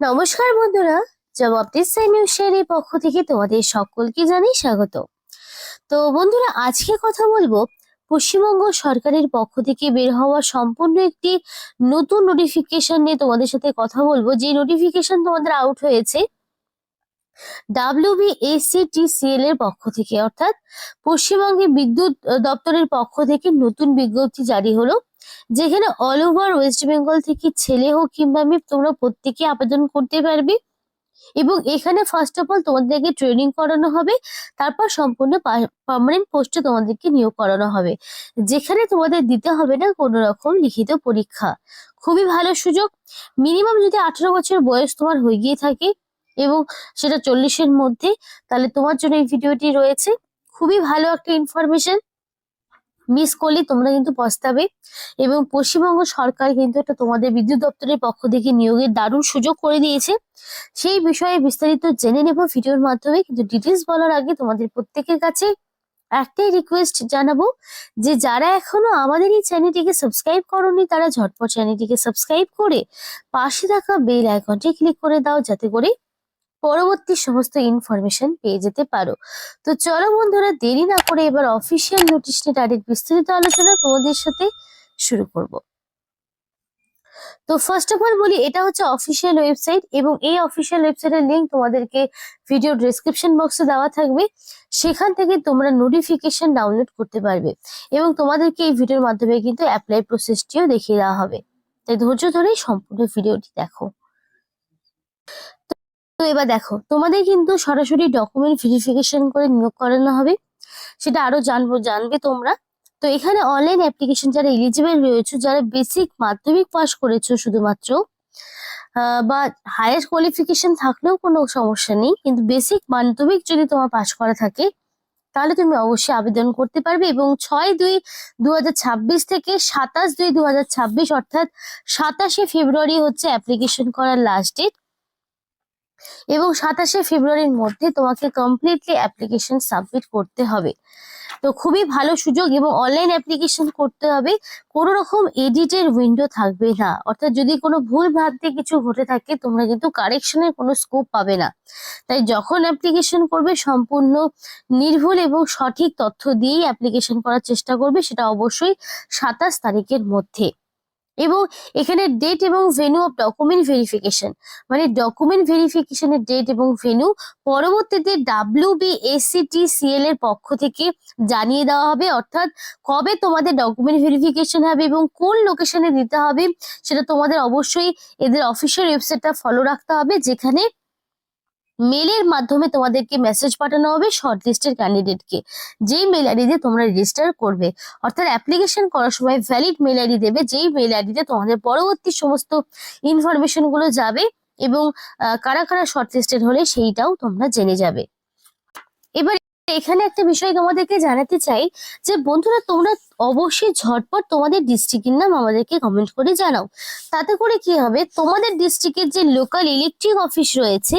নমস্কার বন্ধুরা জবাবদিস নিউজের এই পক্ষ থেকে তোমাদের সকলকে জানাই স্বাগত। তো বন্ধুরা, আজকে কথা বলব পশ্চিমবঙ্গ সরকারের পক্ষ থেকে বের হওয়া সম্পূর্ণ একটি নতুন নোটিফিকেশন নিয়ে তোমাদের সাথে কথা বলব। যে নোটিফিকেশন তোমাদের আউট হয়েছে ডাব্লিউবিএসিটিসিএল এর পক্ষ থেকে, অর্থাৎ পশ্চিমবঙ্গে বিদ্যুৎ দপ্তরের পক্ষ থেকে নতুন বিজ্ঞপ্তি জারি হলো। যেখানে অল ওভার ওয়েস্ট বেঙ্গল থেকে ছেলে হোক কিংবা মেয়ে তোমরা প্রত্যেকে আবেদন করতে পারবে। এবং এখানে ফার্স্ট অফ অল তোমাদেরকে ট্রেনিং করানো হবে, তারপর সম্পূর্ণ পার্মানেন্ট পোস্টে তোমাদেরকে নিয়োগ করানো হবে। যেখানে তোমাদের দিতে হবে না কোনো রকম লিখিত পরীক্ষা। খুবই ভালো সুযোগ। মিনিমাম যদি আঠারো বছর বয়স তোমার হয়ে গিয়ে থাকে এবং সেটা চল্লিশের মধ্যে, তাহলে তোমার জন্য এই ভিডিওটি রয়েছে। খুবই ভালো একটা ইনফরমেশন মিস করলে তোমরা কিন্তু পস্তাবে। এবং পশ্চিমবঙ্গ সরকার কিন্তু এটা তোমাদের বিদ্যুৎ দপ্তরের পক্ষ থেকে নিয়োগের দারুণ সুযোগ করে দিয়েছে। সেই বিষয়ে বিস্তারিত জেনে নেব ভিডিওর মাধ্যমে, কিন্তু ডিটেলস বলার আগে তোমাদের প্রত্যেকের কাছে একটাই রিকোয়েস্ট জানাব যে যারা এখনও আমাদের এই চ্যানেলটিকে সাবস্ক্রাইব করনি, তারা ঝটপট চ্যানেলটিকে সাবস্ক্রাইব করে পাশে থাকা বেল আইকনটি ক্লিক করে দাও, যাতে করে পরবর্তী সমস্ত ইনফরমেশন পেয়ে যেতে পারো। তো চলো বন্ধুরা, দেরি না করে এবার অফিসিয়াল নোটিশ নিয়ে ডাইরেক্ট বিস্তারিত আলোচনা তোমাদের সাথে শুরু করব। তো ফার্স্ট অফ অল বলি, এটা হচ্ছে অফিসিয়াল ওয়েবসাইট এবং এই অফিসিয়াল ওয়েবসাইটের লিংক তোমাদেরকে ভিডিও ডেসক্রিপশন বক্সে দেওয়া থাকবে। সেখান থেকে তোমরা নোটিফিকেশন ডাউনলোড করতে পারবে এবং তোমাদেরকে এই ভিডিওর মাধ্যমে কিন্তু অ্যাপ্লাই প্রসেসটিও দেখিয়ে দেওয়া হবে। তাই ধৈর্য ধরেই সম্পূর্ণ ভিডিওটি দেখো। তো এবার দেখো, তোমাদের কিন্তু সরাসরি ডকুমেন্ট ভেরিফিকেশন করে নিয়োগ করানো হবে। সেটা আরও জানব, জানবে তোমরা। তো এখানে অনলাইন অ্যাপ্লিকেশন যারা এলিজিবল রয়েছে, যারা বেসিক মাধ্যমিক পাস করেছ শুধুমাত্র বা হায়ার কোয়ালিফিকেশন থাকলেও কোনো সমস্যা নেই, কিন্তু বেসিক মাধ্যমিক যদি তোমার পাস করা থাকে, তাহলে তুমি অবশ্যই আবেদন করতে পারবে এবং ছয় দুই দু থেকে সাতাশ দুই দু অর্থাৎ সাতাশে ফেব্রুয়ারি হচ্ছে অ্যাপ্লিকেশন করার লাস্ট ডেট এবং সাতাশে ফেব্রুয়ারির মধ্যে তোমাকে কমপ্লিটলি অ্যাপ্লিকেশন সাবমিট করতে হবে। তো খুবই ভালো সুযোগ এবং অনলাইন অ্যাপ্লিকেশন করতে হবে। কোনো রকম এডিটের উইন্ডো থাকবে না। অর্থাৎ যদি কোনো ভুল ভ্রান্তি কিছু ঘটে থাকে, তোমরা কিন্তু কারেকশনের কোনো স্কোপ পাবে না। তাই যখন অ্যাপ্লিকেশন করবে, সম্পূর্ণ নির্ভুল এবং সঠিক তথ্য দিয়েই অ্যাপ্লিকেশন করার চেষ্টা করবে, সেটা অবশ্যই সাতাশ তারিখের মধ্যে। এবং এখানে ডেট এবং ভেনু অফ ডকুমেন্ট ভেরিফিকেশন মানে ডকুমেন্ট ভেরিফিকেশনের ডেট এবং ভেনু পরবর্তীতে ডাব্লিউ সিএল এর পক্ষ থেকে জানিয়ে দেওয়া হবে, অর্থাৎ কবে তোমাদের ডকুমেন্ট ভেরিফিকেশন হবে এবং কোন লোকেশনে দিতে হবে, সেটা তোমাদের অবশ্যই এদের অফিসিয়াল ওয়েবসাইটটা ফলো রাখতে হবে, যেখানে মেলের মাধ্যমে তোমাদেরকে মেসেজ পাঠানো হবে শর্ট লিস্টের ক্যান্ডিডেটকে যেই মেল আইডিতে তোমরা রেজিস্টার করবে, অর্থাৎ অ্যাপ্লিকেশন করার সময় ভ্যালিড মেল আইডি দেবে, যেই মেল আইডিতে তোমাদের পরবর্তী সমস্ত ইনফরমেশনগুলো যাবে এবং কারা কারা শর্ট লিস্টেড হলে সেইটাও তোমরা জেনে যাবে। এখানে একটা বিষয় তোমাদেরকে জানাতে চাই যে, বন্ধুরা, তোমরা অবশ্যই ঝটপট তোমাদের ডিস্ট্রিক্টের নাম আমাদেরকে কমেন্ট করে জানাও। তাতে করে কি হবে? তোমাদের ডিস্ট্রিক্টের যে লোকাল ইলেকট্রিক অফিস রয়েছে,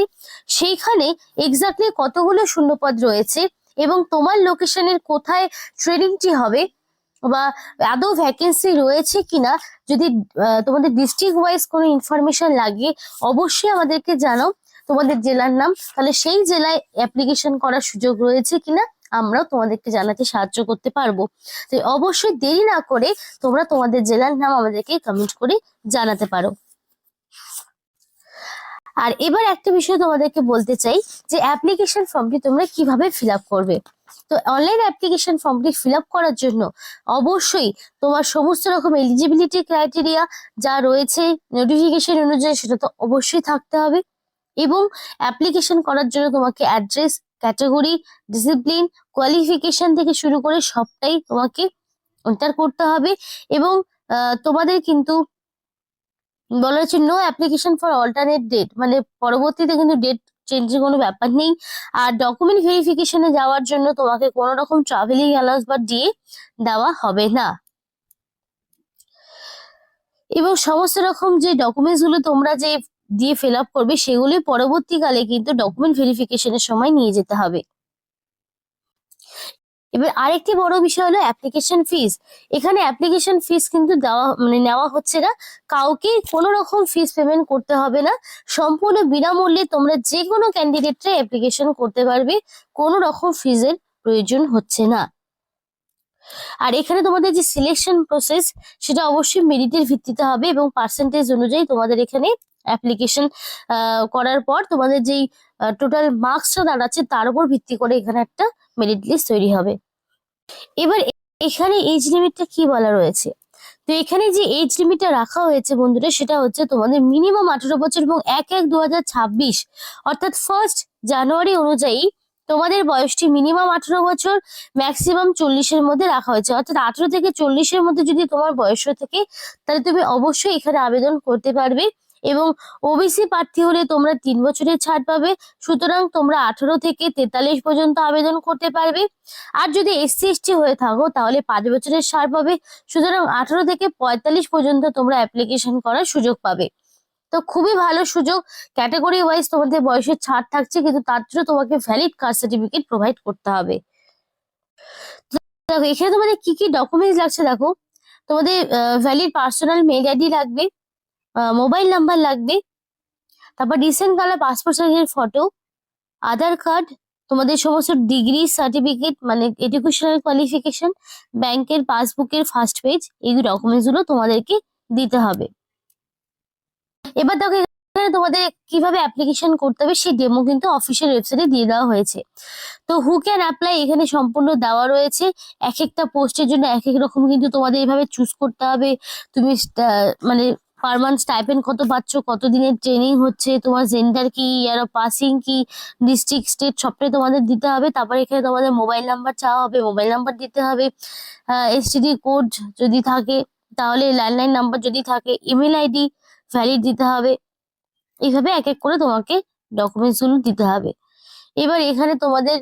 সেইখানে এক্স্যাক্টলি কতগুলো শূন্যপদ রয়েছে এবং তোমার লোকেশনের কোথায় ট্রেনিংটি হবে বা আদৌ ভ্যাকেন্সি রয়েছে কিনা, যদি তোমাদের ডিস্ট্রিক্ট ওয়াইজ কোনো ইনফরমেশন লাগে, অবশ্যই আমাদেরকে জানাও। তোমাদের জেলার নাম, তাহলে সেই জেলায় অ্যাপ্লিকেশন করার সুযোগ রয়েছে কিনা আমরাও তোমাদেরকে জানাতে সাহায্য করতে পারব। তাই অবশ্যই দেরি না করে তোমরা তোমাদের জেলার নাম আমাদেরকে কমেন্ট করে জানাতে পারো। আর এবার একটা বিষয় তোমাদেরকে বলতে চাই, যে অ্যাপ্লিকেশন ফর্মটি তোমরা কীভাবে ফিল করবে? তো অনলাইন অ্যাপ্লিকেশন ফর্মটি ফিল করার জন্য অবশ্যই তোমার সমস্ত রকম এলিজিবিলিটি ক্রাইটেরিয়া যা রয়েছে নোটিফিকেশন অনুযায়ী সেটা তো অবশ্যই থাকতে হবে। এবং অ্যাপ্লিকেশন করার জন্য তোমাকে অ্যাড্রেস ক্যাটাগরি ডিসিপ্লিন কোয়ালিফিকেশন থেকে শুরু করে সবটাই তোমাকে এন্টার করতে হবে এবং তোমাদের কিন্তু বলা হচ্ছে no application for alternate date মানে পরবর্তীতে কিন্তু ডেট চেঞ্জের কোনো ব্যাপার নেই। আর ডকুমেন্ট ভেরিফিকেশনে যাওয়ার জন্য তোমাকে কোনো রকম ট্রাভেলিং অ্যালাউন্স বা ডিএ দেওয়া হবে না। এবং সমস্ত রকম যে ডকুমেন্টসগুলো তোমরা যে দিয়ে ফিল আপ করবে সেগুলি পরবর্তীকালে কিন্তু ডকুমেন্ট ভেরিফিকেশনের সময় নিয়ে যেতে হবে। এবার আরেকটি বড় বিষয় হলো অ্যাপ্লিকেশন ফিস এখানে অ্যাপ্লিকেশন ফিস কিন্তু দেওয়া মানে নেওয়া হচ্ছে না। কাউকে কোনো রকম ফিস পেমেন্ট করতে হবে না। সম্পূর্ণ বিনামূল্যে তোমরা যে কোনো ক্যান্ডিডেটরা অ্যাপ্লিকেশন করতে পারবে। কোনো রকম ফিজের প্রয়োজন হচ্ছে না। আর এখানে তোমাদের যে সিলেকশন প্রসেস সেটা অবশ্যই মেরিটের ভিত্তিতে হবে এবং পার্সেন্টেজ অনুযায়ী তোমাদের এখানে অ্যাপ্লিকেশন করার পর তোমাদের যেই টোটাল মার্কসটা দাঁড়াচ্ছে তার উপর ভিত্তি করে এখানে একটা মেরিট লিস্ট তৈরি হবে। এবার এখানে এজ লিমিটটা কি বলা রয়েছে? তো এখানে যে এজ লিমিটটা রাখা হয়েছে বন্ধুরা, সেটা হচ্ছে তোমাদের মিনিমাম আঠারো বছর এবং এক এক দু অর্থাৎ ফার্স্ট জানুয়ারি অনুযায়ী তোমাদের বয়সটি মিনিমাম আঠারো বছর ম্যাক্সিমাম চল্লিশের মধ্যে রাখা হয়েছে। অর্থাৎ আঠারো থেকে চল্লিশের মধ্যে যদি তোমার বয়স থাকে, তাহলে তুমি অবশ্যই এখানে আবেদন করতে পারবে। এবং ওবিসি প্রার্থী হলে তোমরা তিন বছরের ছাড় পাবে। সুতরাং তোমরা আঠারো থেকে তেতাল্লিশ পর্যন্ত আবেদন করতে পারবে। আর যদি এসসি এসটি হয়ে থাকো, তাহলে পাঁচ বছরের ছাড় পাবে। সুতরাং আঠারো থেকে পঁয়তাল্লিশ পর্যন্ত তোমরা অ্যাপ্লিকেশন করার সুযোগ পাবে। তো খুবই ভালো সুযোগ। ক্যাটাগরি ওয়াইজ তোমাদের বয়সের ছাড় থাকছে, কিন্তু তার জন্য তোমাকে ভ্যালিড কাস্ট সার্টিফিকেট প্রোভাইড করতে হবে। দেখো, এখানে তোমাদের কি কি ডকুমেন্টস লাগছে দেখো? তোমাদের ভ্যালিড পার্সোনাল মেল আইডি লাগবে। মোবাইল নাম্বার লাগবে। তারপর রিসেন্ট কালার পাসপোর্ট সাইজের ফটো আধার কার্ড তোমাদের সমস্ত ডিগ্রি সার্টিফিকেট মানে এডুকেশনাল কোয়ালিফিকেশন ব্যাংকের পাসবুকের ফার্স্ট পেজ এই ডকুমেন্টসগুলো তোমাদেরকে দিতে হবে। এবার দেখো, এখানে তোমাদের কীভাবে অ্যাপ্লিকেশন করতে হবে, সেই ডেমো কিন্তু অফিসিয়াল ওয়েবসাইটে দিয়ে দেওয়া হয়েছে। তো হু ক্যান অ্যাপ্লাই এখানে সম্পূর্ণ দেওয়া রয়েছে। এক একটা পোস্টের জন্য এক এক রকম কিন্তু তোমাদের এইভাবে চুজ করতে হবে। তুমি মানে পার মান্থ স্টাইপেন্ড কত পাচ্ছ? কত দিনের ট্রেনিং হচ্ছে? তোমার জেন্ডার কি ইয়ার পাসিং কি ডিস্ট্রিক্ট স্টেট সবটাই তোমাদের দিতে হবে। তারপরে এখানে তোমাদের মোবাইল নাম্বার চাওয়া হবে। মোবাইল নাম্বার দিতে হবে। এসটিডি কোড যদি থাকে, তাহলে ল্যান্ডলাইন নাম্বার যদি থাকে ইমেল আইডি ভ্যালিড দিতে হবে। এইভাবে এক এক করে তোমাকে ডকুমেন্টসগুলো দিতে হবে। এবার এখানে তোমাদের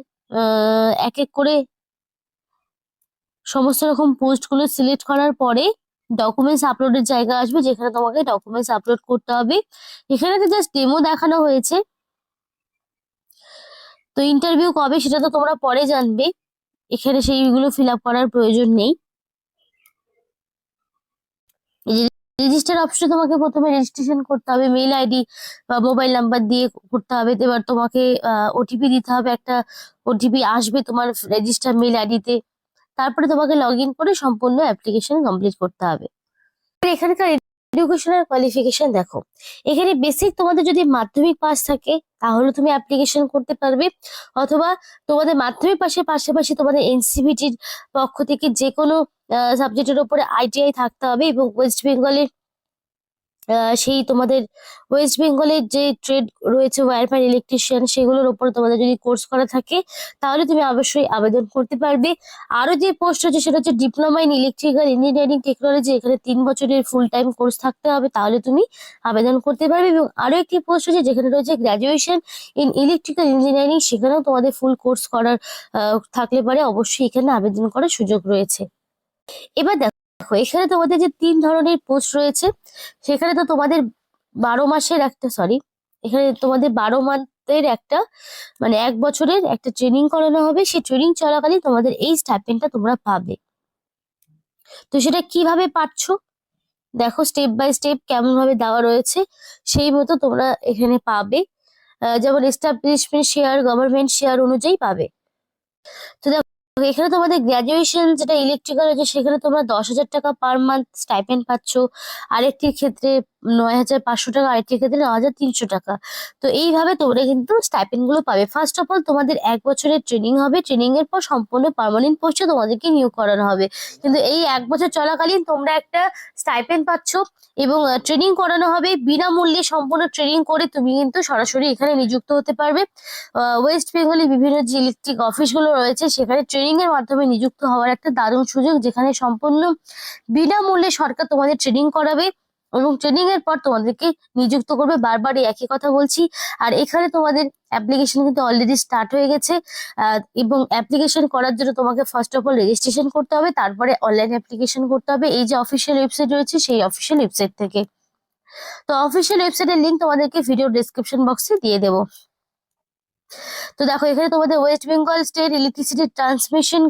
এক এক করে সমস্ত রকম পোস্টগুলো সিলেক্ট করার পরে ডকুমেন্টস আপলোডের জায়গা আসবে, যেখানে তোমাকে ডকুমেন্টস আপলোড করতে হবে। এখানে তো জাস্ট ডেমো দেখানো হয়েছে। তো ইন্টারভিউ কবে সেটা তো তোমরা পরে জানবে। এখানে সেইগুলো ফিল আপ করার প্রয়োজন নেই। রেজিস্টার অপশনে তোমাকে প্রথমে রেজিস্ট্রেশন করতে হবে মেল আইডি বা মোবাইল নাম্বার দিয়ে করতে হবে। এবার তোমাকে ওটিপি দিতে হবে। একটা ওটিপি আসবে তোমার রেজিস্টার মেল আইডিতে তারপরে তোমাকে লগ ইন করে সম্পূর্ণ অ্যাপ্লিকেশন কমপ্লিট করতে হবে। এখানকার এডুকেশনাল কোয়ালিফিকেশন দেখো। এখানে বেসিক তোমাদের যদি মাধ্যমিক পাস থাকে, তাহলে তুমি অ্যাপ্লিকেশন করতে পারবে। অথবা তোমাদের মাধ্যমিক পাশের পাশাপাশি তোমাদের এনসিবিটির পক্ষ থেকে যে কোনো সাবজেক্টের উপরে আইটিআই থাকতে হবে এবং ওয়েস্ট বেঙ্গলের সেই তোমাদের ওয়েস্ট বেঙ্গলের যে ট্রেড রয়েছে ওয়্যারম্যান ইলেকট্রিশিয়ান সেগুলোর ওপর তোমাদের যদি কোর্স করা থাকে, তাহলে তুমি অবশ্যই আবেদন করতে পারবে। আরও যে পোস্ট আছে, সেটা হচ্ছে diploma in electrical engineering technology এখানে তিন বছরের ফুল টাইম কোর্স থাকতে হবে, তাহলে তুমি আবেদন করতে পারবে। এবং আরও একটি পোস্ট আছে, যেখানে রয়েছে গ্রাজুয়েশন ইন ইলেকট্রিক্যাল ইঞ্জিনিয়ারিং সেখানেও তোমাদের ফুল কোর্স করার থাকলে পারে অবশ্যই এখানে আবেদন করার সুযোগ রয়েছে। এবার দেখো এখানে তোমাদের যে তিন ধরনের পোস্ট রয়েছে, সেখানে তো তোমাদের বারো মাসের একটা সরি এখানে তোমাদের বারো মান্থের একটা মানে এক বছরের একটা ট্রেনিং করানো হবে। সেই ট্রেনিং চলাকালীন তোমাদের এই স্টাইপেন্ডটা তোমরা পাবে। তো সেটা কীভাবে পাচ্ছ? দেখো স্টেপ বাই স্টেপ কেমন ভাবে দেওয়া রয়েছে, সেই মতো তোমরা এখানে পাবে। যেমন এস্টাবলিশমেন্ট শেয়ার গভর্নমেন্ট শেয়ার অনুযায়ী পাবে। তো দেখো এখানে তোমাদের গ্র্যাজুয়েশন যেটা ইলেকট্রিক্যাল আছে সেখানে তোমরা দশ হাজার টাকা পার মান্থ স্টাইপেন্ড পাচ্ছ। আরেকটির ক্ষেত্রে নয় হাজার পাঁচশো টাকা আরেকটির ক্ষেত্রে ন হাজার তিনশো টাকা। তো এইভাবে তোমরা কিন্তু স্টাইপেন্ডগুলো পাবে। ফার্স্ট অফ অল তোমাদের এক বছরের ট্রেনিং হবে। ট্রেনিং এর পর সম্পূর্ণ পার্মানেন্ট পোস্টে তোমাদেরকে নিয়োগ করানো হবে। কিন্তু এই এক বছর চলাকালীন তোমরা একটা স্টাইপেন্ড পাচ্ছ এবং ট্রেনিং করানো হবে। বিনামূল্যে সম্পূর্ণ ট্রেনিং করে তুমি কিন্তু সরাসরি এখানে নিযুক্ত হতে পারবে। ওয়েস্ট বেঙ্গলে বিভিন্ন যে ইলেকট্রিক অফিসগুলো রয়েছে, সেখানে ট্রেনিং এর মাধ্যমে নিযুক্ত হওয়ার একটা দারুণ সুযোগ, যেখানে সম্পূর্ণ বিনামূল্যে সরকার তোমাদের ট্রেনিং করাবে এবং ট্রেনিং এর পর তোমাদেরকে নিযুক্ত করবে। বারবার একই কথা বলছি। আর এখানে তোমাদের অ্যাপ্লিকেশন কিন্তু অলরেডি স্টার্ট হয়ে গেছে। এবং অ্যাপ্লিকেশন করার জন্য তোমাকে ফার্স্ট অফ অল রেজিস্ট্রেশন করতে হবে, তারপরে অনলাইন অ্যাপ্লিকেশন করতে হবে। এই যে অফিসিয়াল ওয়েবসাইট রয়েছে, সেই অফিসিয়াল ওয়েবসাইট থেকে। তো অফিসিয়াল ওয়েবসাইটের লিংক তোমাদেরকে ভিডিও ডেসক্রিপশন বক্সে দিয়ে দেবো। তো দেখো, এখানে তোমাদের West Bengal state electricity transmission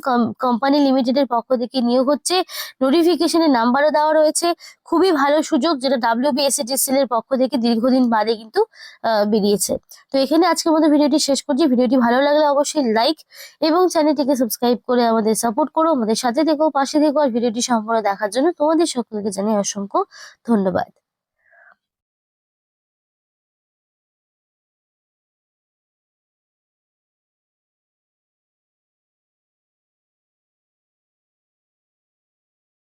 company লিমিটেডের পক্ষ থেকে নিয়োগ হচ্ছে। নোটিফিকেশনের নাম্বারও দেওয়া রয়েছে। খুবই ভালো সুযোগ যেটা ডাব্লিউবিএসএটিসিএল এর পক্ষ থেকে দীর্ঘদিন বাদে কিন্তু বেরিয়েছে। তো এখানে আজকের মতো ভিডিওটি শেষ করছি। ভিডিওটি ভালো লাগলে অবশ্যই লাইক এবং চ্যানেলটিকে সাবস্ক্রাইব করে আমাদের সাপোর্ট করো। আমাদের সাথে থেকো, পাশে থেকো, আর ভিডিওটি সম্পূর্ণ দেখার জন্য তোমাদের সকলকে জানাই অসংখ্য ধন্যবাদ।